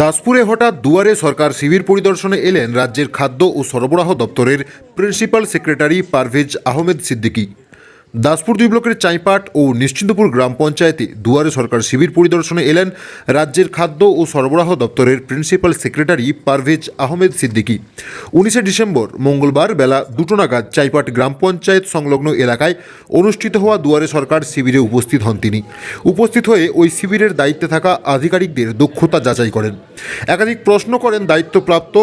দাসপুরে হঠাৎ দুয়ারে সরকার শিবির পরিদর্শনে এলেন রাজ্যের খাদ্য ও সরবরাহ দপ্তরের প্রিন্সিপাল সেক্রেটারি পারভেজ আহমেদ সিদ্দিকী। দাসপুর দুই ব্লকের চাইপাট ও নিশ্চিন্তপুর গ্রাম পঞ্চায়েতে দুয়ারে সরকার শিবির পরিদর্শনে এলেন রাজ্যের খাদ্য ও সরবরাহ দপ্তরের প্রিন্সিপাল সেক্রেটারি পারভেজ আহমেদ সিদ্দিকী। উনিশে ডিসেম্বর, মঙ্গলবার বেলা দুটো নাগাদ চাইপাট গ্রাম পঞ্চায়েত সংলগ্ন এলাকায় অনুষ্ঠিত হওয়া দুয়ারে সরকার শিবিরে উপস্থিত হন তিনি। উপস্থিত হয়ে ওই শিবিরের দায়িত্বে থাকা আধিকারিকদের দক্ষতা যাচাই করেন। একাধিক প্রশ্ন করেন দায়িত্বপ্রাপ্ত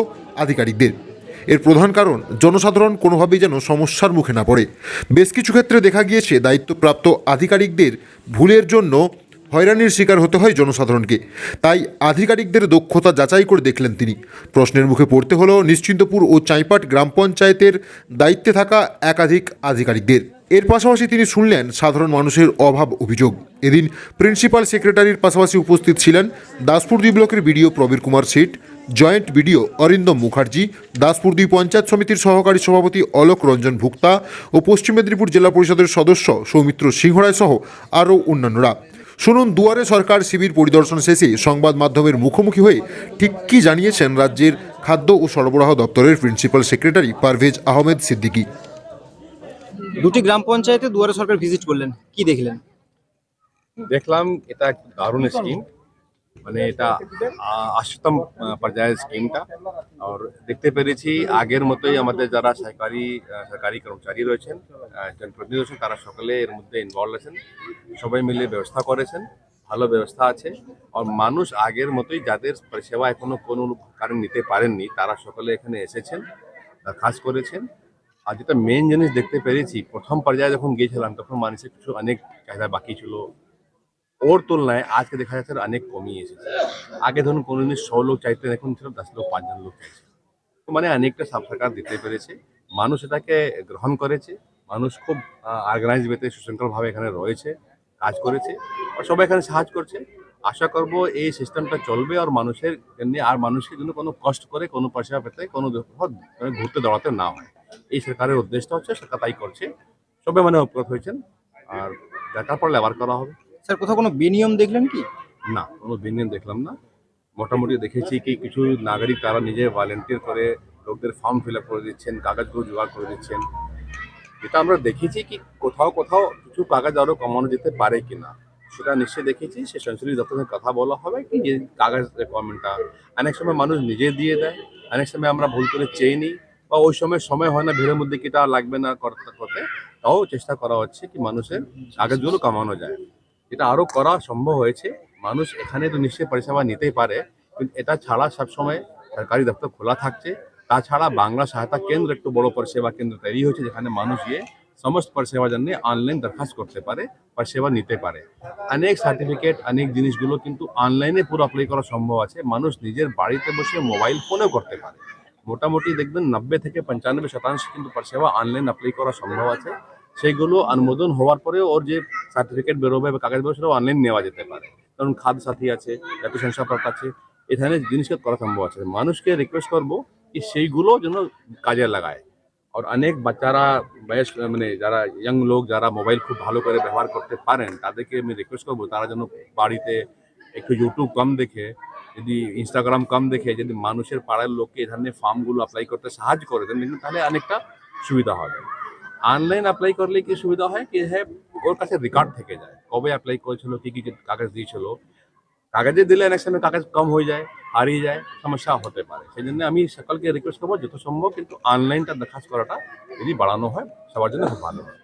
আধিকারিকদের। এর প্রধান কারণ, জনসাধারণ কোনোভাবেই যেন সমস্যার মুখে না পড়ে। বেশ কিছু ক্ষেত্রে দেখা গিয়েছে, দায়িত্বপ্রাপ্ত আধিকারিকদের ভুলের জন্য হয়রানির শিকার হতে হয় জনসাধারণকে। তাই আধিকারিকদের দক্ষতা যাচাই করে দেখলেন তিনি। প্রশ্নের মুখে পড়তে হলো নিশ্চিন্তপুর ও চাইপাট গ্রাম পঞ্চায়েতের দায়িত্বে থাকা একাধিক আধিকারিকদের। এর পাশাপাশি তিনি শুনলেন সাধারণ মানুষের অভাব অভিযোগ। এদিন প্রিন্সিপাল সেক্রেটারির পাশাপাশি উপস্থিত ছিলেন দাসপুর দুই ব্লকের BDO Prabir Kumar Seth, joint BDO Arindam Mukherjee, Daspur দুই পঞ্চায়েত সমিতির সহকারী সভাপতি অলোক রঞ্জন ভুক্তা ও পশ্চিম মেদিনীপুর জেলা পরিষদের সদস্য সৌমিত্র সিংহরায় সহ আরও অন্যান্যরা। শুনুন, দুয়ারে সরকার শিবির পরিদর্শন শেষে সংবাদ মাধ্যমের মুখোমুখি হয়ে ঠিক কী জানিয়েছেন রাজ্যের খাদ্য ও সরবরাহ দপ্তরের প্রিন্সিপাল সেক্রেটারি পারভেজ আহমেদ সিদ্দিকী। দুটি গ্রাম পঞ্চায়েতে দুয়ারে সরকার ভিজিট করলেন। কি দেখলেন? দেখলাম এটা দারুণ স্কিম মানে এটা আশিতম পর্যায়ের স্কিমটা আর দেখতে পেরেছি, আগের মতোই আমাদের যারা সরকারি সরকারি কর্মচারী রয়েছেন জনপ্রতিনিধি রয়েছেন, তারা সকলে এর মধ্যে ইনভলভ আছেন। সবাই মিলে ব্যবস্থা করেছেন, ভালো ব্যবস্থা আছে। আর মানুষ আগের মতোই যাদের পরিষেবা এখনও কোনো কারণ নিতে পারেননি, তারা সকলে এখানে এসেছেন দরখাস্ত করেছেন। আর যেটা মেন জিনিস দেখতে পেরেছি। প্রথম পর্যায়ে যখন গিয়েছিলাম, তখন মানুষের কিছু অনেক চাহিদা বাকি ছিল। ওর তুলনায় আজকে দেখা যাচ্ছে অনেক কমিয়ে এসেছে। আগে ধরুন কোনো জিনিস ষোলো লোক চাইতেন এখন ছিল, দশ লোক পাঁচজন লোক চাইছে। মানে অনেকটা সাব সরকার দিতে পেরেছে। মানুষ এটাকে গ্রহণ করেছে। মানুষ খুব অর্গানাইজ বেতে সুশৃঙ্খলভাবে এখানে রয়েছে, কাজ করেছে আর সবাই এখানে সাহায্য করছে। আশা করব এই সিস্টেমটা চলবে আর মানুষের জন্য, আর মানুষের জন্য কোনো কষ্ট করে কোনো পয়সা পেতে কোনো ঘুরতে দাঁড়াতে না হয়। এই সরকারের উদ্দেশ্যটা হচ্ছে সরকার তাই করছে। সবাই মানে অপ্রত হয়েছেন। আর দরকার পড়লে আবার করা হবে। স্যার কোথাও কোনো বিনিয়ম দেখলেন কি? না কোনো বিনিয়ম দেখলাম না। মোটামুটি দেখেছি কি কিছু নাগরিক তারা নিজে ভলেন্টিয়ার করে লোকদের ফর্ম ফিল আপ করে দিচ্ছেন কাগজগুলো জোগাড় করে দিচ্ছেন। যেটা আমরা দেখেছি কি কোথাও কোথাও কিছু কাগজ আরও কমানো যেতে পারে কিনা। সেটা নিশ্চয়ই দেখেছি। সে সংশ্লিষ্ট দপ্তরের কথা বলা হবে কি যে কাগজ রিকোয়ারমেন্টটা অনেক সময় মানুষ নিজে দিয়ে দেয় অনেক সময় আমরা ভুল করে চেয়ে নিই। বা ওই সময় সময় হয় না, ভিড়ের মধ্যে কিটা লাগবে না করতে করতে, তাও চেষ্টা করা হচ্ছে কি মানুষের আগের জন্য কমানো যায়। এটা আরও করা সম্ভব হয়েছে। মানুষ এখানে তো নিশ্চয়ই পরিষেবা নিতেই পারে, কিন্তু এটা ছাড়া সবসময় সরকারি দপ্তর খোলা থাকছে। তাছাড়া বাংলা সহায়তা কেন্দ্র একটু বড় পরিষেবা কেন্দ্র তৈরি হয়েছে, যেখানে মানুষ গিয়ে সমস্ত পরিষেবার জন্য অনলাইন দরখাস্ত করতে পারে, পরিষেবা নিতে পারে। অনেক সার্টিফিকেট অনেক জিনিসগুলো কিন্তু অনলাইনে পুরো অ্যাপ্লাই করা সম্ভব আছে। মানুষ নিজের বাড়িতে বসে মোবাইল ফোনেও করতে পারে। মোটামুটি দেখবেন নব্বই থেকে পঞ্চানব্বই শতাংশ কিন্তু পরিষেবা অনলাইন অ্যাপ্লাই করা সম্ভব আছে। সেইগুলো অনুমোদন হওয়ার পরে ওর যে সার্টিফিকেট বেরোবে বা কাগজ বেরোবে সেটা অনলাইন নেওয়া যেতে পারে। কারণ খাদ্য সাথী আছে জাতীয় শংসাপত্র আছে এখানে জিনিসকে করা সম্ভব আছে। মানুষকে রিকোয়েস্ট করব কি সেইগুলো যেন কাজে লাগায়। আর অনেক বাচ্চারা, বয়স্ক মানে যারা ইয়াং লোক, যারা মোবাইল খুব ভালো করে ব্যবহার করতে পারেন, তাদেরকে আমি রিকোয়েস্ট করব, তারা যেন বাড়িতে একটু ইউটিউব কম দেখে যদি ইনস্টাগ্রাম কম দেখে, যদি মানুষের পাড়ার লোককে এ ধরনের ফার্মগুলো অ্যাপ্লাই করতে সাহায্য করে, তাহলে অনেকটা সুবিধা হবে। অনলাইন অ্যাপ্লাই করলে কি সুবিধা হয়? কি হ্যাঁ ওর কাছে রেকর্ড থেকে যায়। কবে অ্যাপ্লাই করেছিল, কী কী কাগজ দিয়েছিল। কাগজে দিলে অনেক সময় কাগজ কম হয়ে যায়, হারিয়ে যায়, সমস্যা হতে পারে। সেই জন্য আমি সকলকে রিকোয়েস্ট করব, যত সম্ভব কিন্তু অনলাইনটা দরখাস্ত করাটা যদি বাড়ানো হয়, সবার জন্য খুব ভালো হয়।